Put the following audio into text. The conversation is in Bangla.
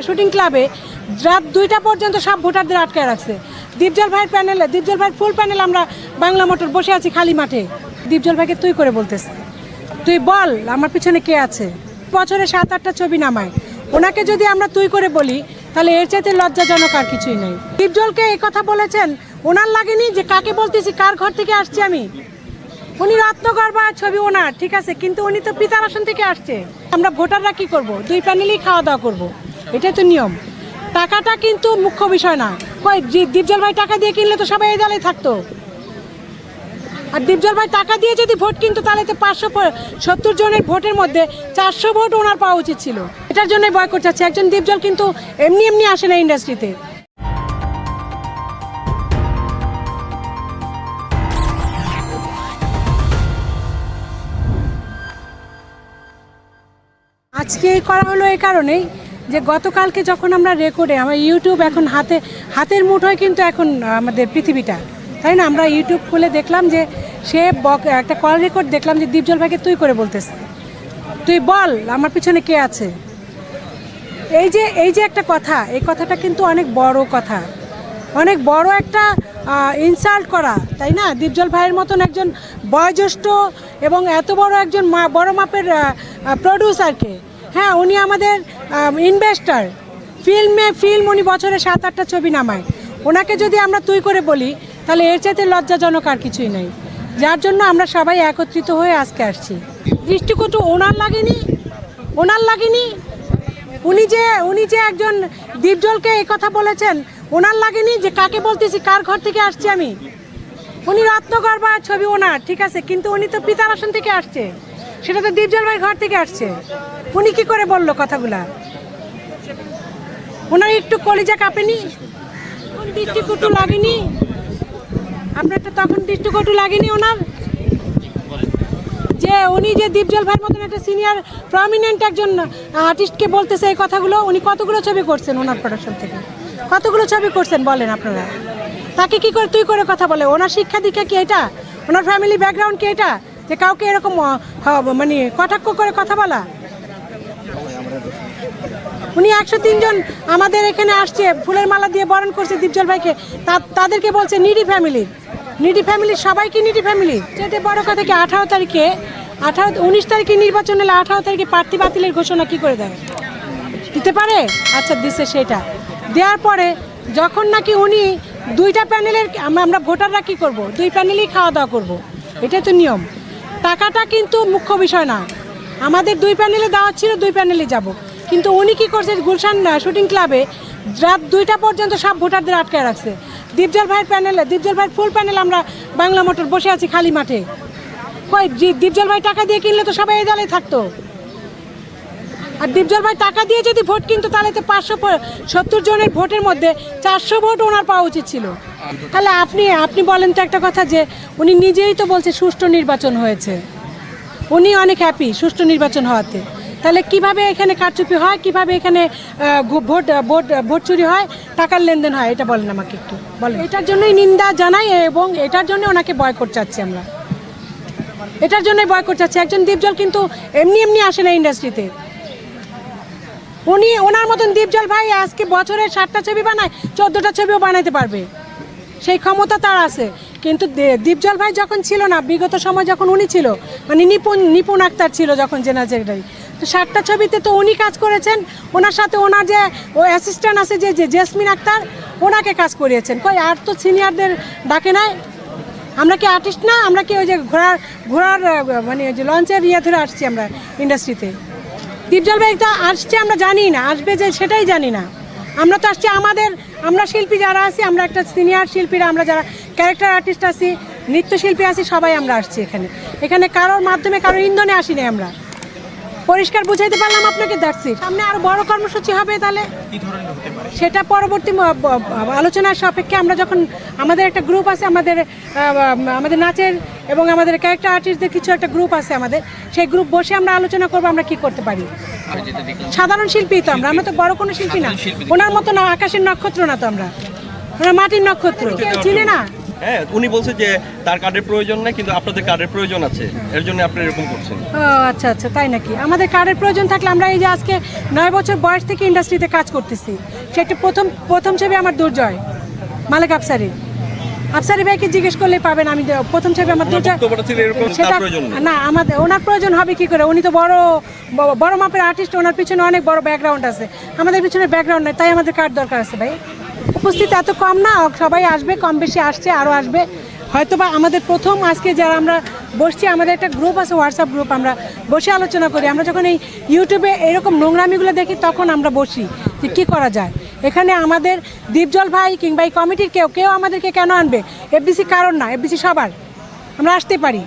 শুটিং ক্লাবে রাত দুইটা পর্যন্ত সব ভোটারদের আটকায় রাখছে। দীপজল ভাইয়ের প্যানেলে, দীপজল ভাইয়ের ফুল প্যানেল আমরা বাংলা মোটর বসে আছি খালি মাঠে। দীপজল ভাইকে তুই করে বলতেছে। তুই বল, আমার পিছনে কে আছে? বছরে সাত, আটটা ছবি নামায়। ওনাকে যদি আমরা তুই করে বলি, তাহলে এর চাইতে লজ্জাজনক আর কিছুই নেই। দীপজলকে এই কথা বলেছেন, ওনার লাগেনি যে কাকে বলতেছি, কার ঘর থেকে আসছি আমি? উনি রত্নগর্ভা ছবি ওনার, ঠিক আছে, কিন্তু উনি তো পিতার আসন থেকে আসছে। আমরা ভোটাররা কি করব? দুই প্যানেলই খাওয়া দাওয়া করব। এটাই তো নিয়ম। টাকাটা কিন্তু মুখ্য বিষয় না। দীপজল ভাই টাকা দিয়ে কিনলে তো সবাই এই দলে থাকতো। আর দীপজল ভাই টাকা দিয়ে যদি ভোট কিনতো, তাহলে তো পাঁচশো সত্তর জনের ভোটের মধ্যে চারশো ভোট ওনার পাওয়া উচিত ছিল। এটার জন্যই বয়কট চাচ্ছে। একজন দীপজল কিন্তু এমনি এমনি আসে না ইন্ডাস্ট্রিতে আজকে করা হলো এই কারণেই যে গতকালকে যখন আমরা রেকর্ডে, আমার ইউটিউব এখন হাতে, হাতের মুঠোয় কিন্তু এখন আমাদের পৃথিবীটা, তাই না? আমরা ইউটিউব খুলে দেখলাম যে সে একটা কল রেকর্ড দেখলাম যে দীপজল ভাইকে তুই করে বলতেছে। তুই বল, আমার পিছনে কে আছে? এই যে এই যে একটা কথা, এই কথাটা কিন্তু অনেক বড় কথা। অনেক বড় একটা ইনসাল্ট করা, তাই না? দীপজল ভাইয়ের মতন একজন বয়োজ্যেষ্ঠ এবং এত বড় একজন বড় মাপের প্রডিউসারকে হ্যাঁ উনি আমাদের ইনভেস্টার ফিল্মে ফিল্ম উনি বছরে সাত, আটটা ছবি নামায়। ওনাকে যদি আমরা তুই করে বলি, তাহলে এর চাইতে লজ্জাজনক আর কিছুই নেই। যার জন্য আমরা সবাই একত্রিত হয়ে আজকে আসছি। দৃষ্টিকটু ওনার লাগেনি? ওনার লাগেনি? উনি যে উনি যে একজন দীপজলকে এই কথা বলেছেন, ওনার লাগেনি? যে কাকে বলতেছি, কার ঘর থেকে আসছি আমি? উনি রত্নগর্ভা ছবি ওনার, ঠিক আছে, কিন্তু উনি তো পিতার আসন থেকে আসছে। সেটা তো দীপজল ভাই ঘর থেকে আসছে। উনি কি করে বলল কথাগুলা? ওনার একটু কলিজা কাঁপেনি? দৃষ্টিকটু লাগেনি? আপনার তো তখন দৃষ্টিকটু লাগেনি ওনার? যে উনি যে দীপজল ভাইয়ের মতন একটা সিনিয়র প্রমিনেন্ট একজন আর্টিস্টকে বলতেছে এই কথাগুলো, উনি কতগুলো ছবি করছেন ওনার প্রোডাকশন থেকে? কতগুলো ছবি করছেন বলেন আপনারা? তাকে কি করে, তুই করে কথা বলে? ওনার শিক্ষা দীক্ষা কি এটা? ওনার ফ্যামিলি ব্যাকগ্রাউন্ড কি এটা? যে কাউকে এরকম মানে কটাক্ষ করে কথা বলা? উনি একশো তিনজন আমাদের এখানে আসছে, ফুলের মালা দিয়ে বরণ করছে দীপজল ভাইকে। তাদেরকে বলছে নিডি ফ্যামিলির নিডি ফ্যামিলির সবাইকে নিডি ফ্যামিলি। যেতে বড় কথা কি, আঠারো তারিখে, আঠারো, উনিশ তারিখে নির্বাচন হলে আঠারো তারিখে প্রার্থী বাতিলের ঘোষণা কি করে দেয় দিতে পারে? আচ্ছা দিচ্ছে সেটা। দেওয়ার পরে যখন নাকি উনি দুইটা প্যানেলের আমরা ভোটাররা কি করব? দুই প্যানেলই খাওয়া দাওয়া করব। এটাই তো নিয়ম। টাকাটা কিন্তু মুখ্য বিষয় না। আমাদের দুই প্যানেলে দেওয়া ছিল, দুই প্যানেলে যাব। কিন্তু উনি কী করছে, গুলশান শুটিং ক্লাবে রাত দুইটা পর্যন্ত সব ভোটারদের আটকে রাখছে। দীপজল ভাইয়ের প্যানেলে, দীপজল ভাইয়ের ফুল প্যানেল আমরা বাংলা মোটর বসে আছি খালি মাঠে। কই দীপজল ভাই টাকা দিয়ে কিনলে তো সবাই এই দলে থাকতো। আর দীপজল ভাই টাকা দিয়ে যদি ভোট কিনতো, তাহলে তো পাঁচশো সত্তর জনের ভোটের মধ্যে চারশো ভোট ওনার পাওয়া উচিত ছিল। তাহলে আপনি আপনি বলেন তো একটা কথা যে উনি নিজেই তো বলছে সুষ্ঠু নির্বাচন হয়েছে। উনি অনেক হ্যাপি সুষ্ঠু নির্বাচন হওয়াতে। তাহলে কীভাবে এখানে কারচুপি হয়, কীভাবে এখানে ভোট ভোট ভোট চুরি হয়, টাকার লেনদেন হয়, এটা বলেন আমাকে একটু। বলেন। এটার জন্যই নিন্দা জানাই এবং এটার জন্য ওনাকে বয়কট চাচ্ছি আমরা। এটার জন্যই বয়কট চাচ্ছি। একজন দীপজল কিন্তু এমনি এমনি আসে না ইন্ডাস্ট্রিতে উনি, ওনার মতন দীপজল ভাই আজকে বছরে ষাটটা ছবি বানায়, চোদ্দোটা ছবিও বানাইতে পারবে। সেই ক্ষমতা তার আছে। কিন্তু দীপজল ভাই যখন ছিল না, বিগত সময় যখন উনি ছিল মানে নিপুণ নিপুণ আক্তার ছিল যখন সেক্রেটারি তো সাতটা ছবিতে তো উনি কাজ করেছেন। ওনার সাথে ওনার যে, ও অ্যাসিস্ট্যান্ট আছে যে যে জেসমিন আক্তার, ওনাকে কাজ করিয়েছেন। কই, আর তো সিনিয়রদের ডাকে নাই। আমরা কি আর্টিস্ট না? আমরা কি ওই যে ঘোড়ার ঘোড়ার মানে ওই যে লঞ্চের ইয়ে ধরে আসছি আমরা ইন্ডাস্ট্রিতে দীপজল ভাই তো আসছে, আমরা জানি না। আসবে যে সেটাই জানি না। আমরা তো আসছি আমাদের, আমরা শিল্পী যারা আছি, আমরা একটা সিনিয়র শিল্পীরা, আমরা যারা ক্যারেক্টার আর্টিস্ট আছি, নৃত্যশিল্পী আছি, সবাই আমরা আসছি এখানে। এখানে কারোর মাধ্যমে কারোর ইন্ধনে আসিনি আমরা। পরিষ্কার বুঝাইতে পারলাম আপনাকে দেখছি সামনে আরও বড় কর্মসূচি হবে তাহলে? সেটা পরবর্তী আলোচনার সাপেক্ষে আমরা যখন আমাদের একটা গ্রুপ আছে আমাদের আমাদের নাচের এবং আমাদের ক্যারেক্টার আর্টিস্টদের কিছু একটা গ্রুপ আছে আমাদের সেই গ্রুপ বসে আমরা আলোচনা করব আমরা কি করতে পারি? সাধারণ শিল্পী তো আমরা আমরা তো বড় কোনো শিল্পী না। ওনার মতো না আকাশের নক্ষত্র না তো আমরা। ওনার মাটির নক্ষত্র। চিনে না? হ্যাঁ উনি বলছে যে তার কার্ডের প্রয়োজন নেই কিন্তু আপনাদের কার্ডের প্রয়োজন আছে। এর জন্য আপনি এরকম করছেন। ও আচ্ছা আচ্ছা তাই নাকি? আমাদের কার্ডের প্রয়োজন থাকলে আমরা এই যে আজকে নয় বছর বয়স থেকে ইন্ডাস্ট্রিতে কাজ করতেছি সে একটা প্রথম প্রথম ছবি আমার দুর্জয় মালিক আফসারি। আফসারি ভাইকে জিজ্ঞেস করলে পাবেন আমি প্রথম ছবি আমার দুর্জয় সেটা না আমাদের ওনার প্রয়োজন হবে কি করে? উনি তো বড় বড় মাপের আর্টিস্ট ওনার পিছনে অনেক বড় ব্যাকগ্রাউন্ড আছে। আমাদের পিছনে ব্যাকগ্রাউন্ড নেই তাই আমাদের কার্ড দরকার আছে ভাই। উপস্থিত এত কম না, সবাই আসবে, কম বেশি আসছে আরও আসবে। হয়তো বা আমাদের প্রথম আজকে যারা আমরা বসছি, আমাদের একটা গ্রুপ আছে হোয়াটসঅ্যাপ গ্রুপ আমরা বসে আলোচনা করি। আমরা যখন এই ইউটিউবে এরকম নোংরামিগুলো দেখি, তখন আমরা বসি যে কী করা যায়। এখানে আমাদের দীপজল ভাই কিংবা এই কমিটির কেউ কেউ আমাদেরকে কেন আনবে? এফবিসি কারণ না এফবিসি সবার। আমরা আসতে পারি।